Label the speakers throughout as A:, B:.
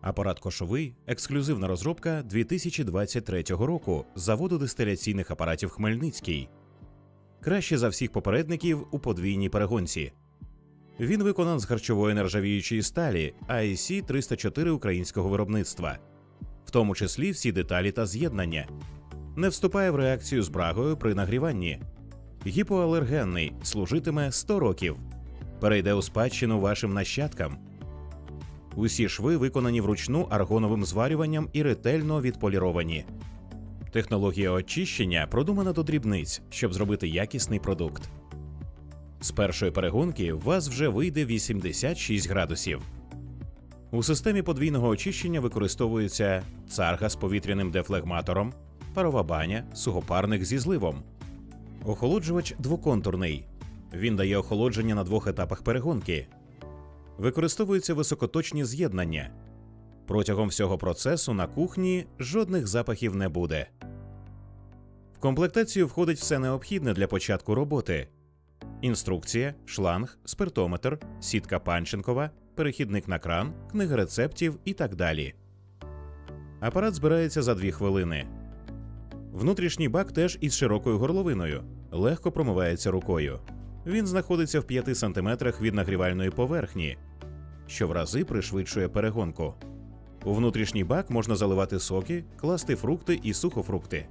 A: Апарат кошовий ексклюзивна розробка 2023 року заводу дистиляційних апаратів Хмельницький. Краще за всіх попередників у подвійній перегонці. Він виконан з харчової нержавіючої сталі AEC 304 українського виробництва, в тому числі всі деталі та з'єднання. Не вступає в реакцію з брагою при нагріванні. Гіпоалергенний служитиме 100 років. Перейде у спадщину вашим нащадкам. Усі шви виконані вручну аргоновим зварюванням і ретельно відполіровані. Технологія очищення продумана до дрібниць, щоб зробити якісний продукт. З першої перегонки у вас вже вийде 86 градусів. У системі подвійного очищення використовується царга з повітряним дефлегматором, парова баня, сухопарник зі зливом. Охолоджувач двоконтурний. Він дає охолодження на двох етапах перегонки. Використовуються високоточні з'єднання. Протягом всього процесу на кухні жодних запахів не буде. В комплектацію входить все необхідне для початку роботи: інструкція, шланг, спиртометр, сітка панченкова, перехідник на кран, книга рецептів і так далі. Апарат збирається за 2 хвилини. Внутрішній бак теж із широкою горловиною, легко промивається рукою. Він знаходиться в 5 см від нагрівальної поверхні, що в рази пришвидшує перегонку. У внутрішній бак можна заливати соки, класти фрукти і сухофрукти.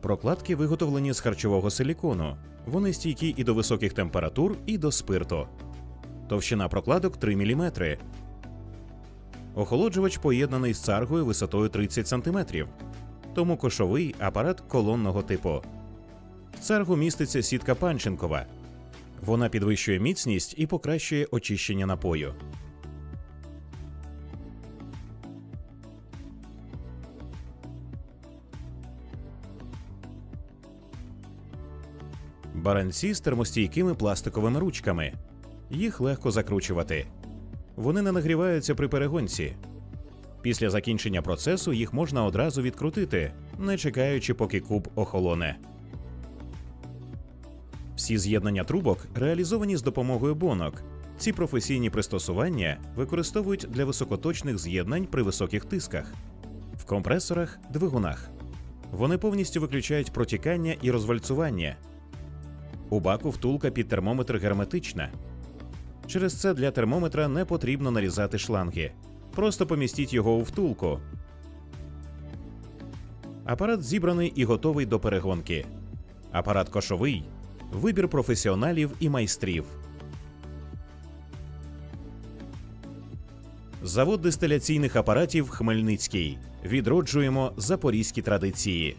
A: Прокладки виготовлені з харчового силікону. Вони стійкі і до високих температур, і до спирту. Товщина прокладок 3 мм. Охолоджувач поєднаний з царгою висотою 30 см. Тому кошовий апарат колонного типу. В царгу міститься сітка панченкова. Вона підвищує міцність і покращує очищення напою. Баранці з термостійкими пластиковими ручками. Їх легко закручувати. Вони не нагріваються при перегонці. Після закінчення процесу їх можна одразу відкрутити, не чекаючи, поки куб охолоне. Всі з'єднання трубок реалізовані з допомогою бонок. Ці професійні пристосування використовують для високоточних з'єднань при високих тисках, в компресорах, двигунах. Вони повністю виключають протікання і розвальцування. У баку втулка під термометр герметична. Через це для термометра не потрібно нарізати шланги. Просто помістіть його у втулку. Апарат зібраний і готовий до перегонки. Апарат кошовий вибір професіоналів і майстрів. Завод дистиляційних апаратів Хмельницький. Відроджуємо запорізькі традиції.